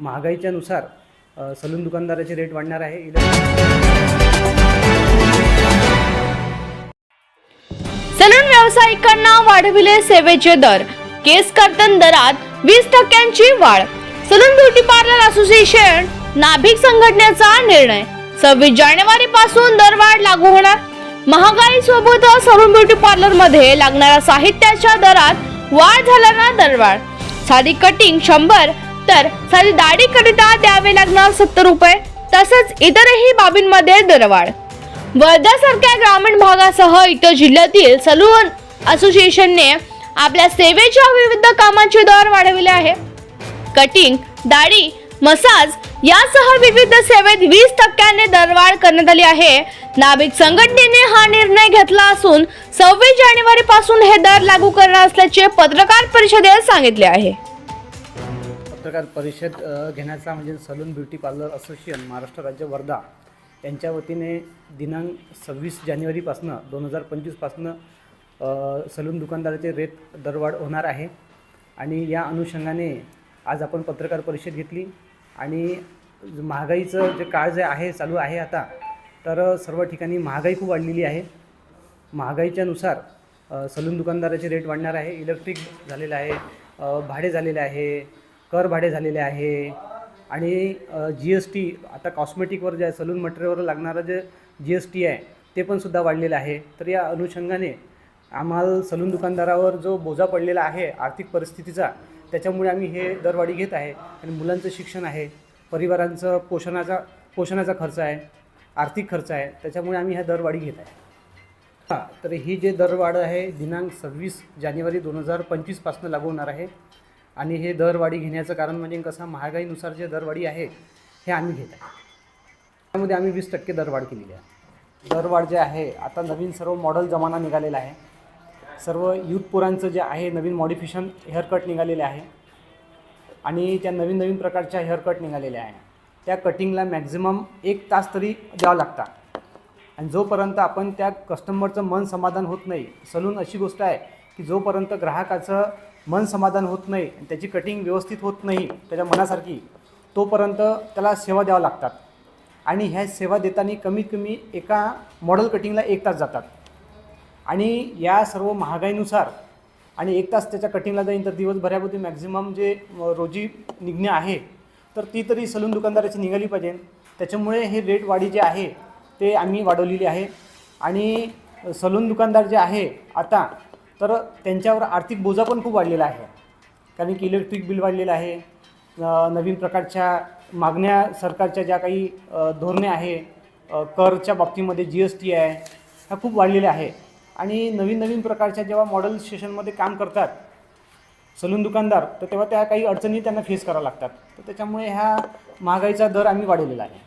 महागाईच्या नुसार salon दुकानदाराचे rate वाढणार आहे. सलून व्यावसायिकांना वाढविले सेवेचे दर. केस कर्तन दरात वीस टक्क्यांची वाढ. सलून ब्युटी पार्लर असोसिएशन नाभिक संघटनेचा निर्णय. सव्वीस जानेवारी पासून दरवाढ लागू होणार. महागाई सोबत सलून ब्युटी पार्लरमध्ये लागणाऱ्या साहित्याच्या दरात वाढ झाल्यानं दरवाढ साधी कटिंग शंभर तर साधी दाढी करिता द्यावे लागणार सत्तर रुपये तसंच इतरही बाबींमध्ये दरवाढ. वर्ध्यासारख्या ग्रामीण भागासह इतर जिल्ह्यातील सलून असोसिएशनने आपल्या सेवेच्या विविध कामांचे दर वाढविले आहे. कटिंग दाढी मसाज यासह विविध सेवेत वीस टक्क्याने दरवाढ करण्यात आली आहे. नाभिक संघटनेने हा निर्णय घेतला असून सव्वीस जानेवारी पासून हे दर लागू करणार असल्याचे पत्रकार परिषदेत सांगितले आहे. पत्रकार परिषद घेण्याचा म्हणजे salon beauty parlour association Maharashtra राज्य वर्धा यांच्या वतीने दिनांक सव्वीस जानेवारीपासनं दोन हजार पंचवीसपासनं सलून दुकानदाराचे रेट दरवाढ होणार आहे. आणि या अनुषंगाने आज आपण पत्रकार परिषद घेतली. आणि महागाईचं जे काळ जे आहे चालू आहे आता तर सर्व ठिकाणी महागाई खूप वाढलेली आहे. महागाईच्यानुसार सलून दुकानदाराचे रेट वाढणार आहे. इलेक्ट्रिक झालेलं आहे भाडे झालेले आहे कर भाडे झालेले आहे. आणि जी एस टी आता कॉस्मेटिकवर जे आहे सलून मटेरियलवर लागणारं जे जी एस टी आहे ते पण सुद्धा वाढलेलं आहे. तर या अनुषंगाने आम्हाला सलून दुकानदारावर जो बोजा पडलेला आहे आर्थिक परिस्थितीचा त्याच्यामुळे आम्ही हे दरवाढी घेत आहे. आणि मुलांचं शिक्षण आहे परिवारांचं पोषणाचा पोषणाचा खर्च आहे आर्थिक खर्च आहे त्याच्यामुळे आम्ही ह्या दरवाढी घेत आहे. हां तर ही जे दरवाढ आहे दिनांक सव्वीस जानेवारी दोन हजार पंचवीसपासून लागू होणार आहे. आणि हे दरवाढी घेण्याचं कारण म्हणजे कसं महागाईनुसार जे दरवाढी आहे हे आम्ही घेत आहे. त्यामध्ये आम्ही वीस टक्के दरवाढ केलेली आहे. दरवाढ जे आहे आता नवीन सर्व मॉडेल जमाना निघालेला आहे. सर्व युथ पोरांचं जे आहे नवीन मॉडिफिकेशन हेअरकट निघालेले आहे. आणि त्या नवीन नवीन प्रकारच्या हेअरकट निघालेल्या आहे. त्या कटिंगला मॅक्झिमम एक तास तरी द्यावं लागतात. आणि जोपर्यंत आपण त्या कस्टमरचं मन समाधान होत नाही सलून अशी गोष्ट आहे की जोपर्यंत ग्राहकाचं मन समाधान होत नाही आणि त्याची कटिंग व्यवस्थित होत नाही त्याच्या मनासारखी तोपर्यंत त्याला सेवा द्यावं लागतात. आणि ह्या सेवा देताना कमीत कमी एका मॉडेल कटिंगला एक तास जातात. आणि या सर्व महागाईनुसार आणि एक तास त्याच्या कटिंगला जाईन तर दिवसभरामध्ये मॅक्झिमम जे रोजी निघणे आहे तर ती तरी सलून दुकानदाराची निघाली पाहिजे. त्याच्यामुळे हे रेट वाढी जे आहे ते आम्ही वाढवलेली आहे. आणि सलून दुकानदार जे आहे आता तर त्यांच्यावर आर्थिक बोजा पण खूप वाढलेला आहे. कारण की इलेक्ट्रिक बिल वाढलेलं आहे. नवीन प्रकारच्या मागण्या सरकारच्या ज्या काही धोरणे आहे करच्या बाबतीमध्ये जी एस टी आहे ह्या खूप वाढलेल्या आहे. आणि नवीन नवीन प्रकारच्या जेव्हा मॉडेल स्टेशनमध्ये काम करतात सलून दुकानदार तर तेव्हा त्या काही अडचणी त्यांना फेस कराव्या लागतात. तर त्याच्यामुळे ह्या महागाईचा दर आम्ही वाढवलेला आहे.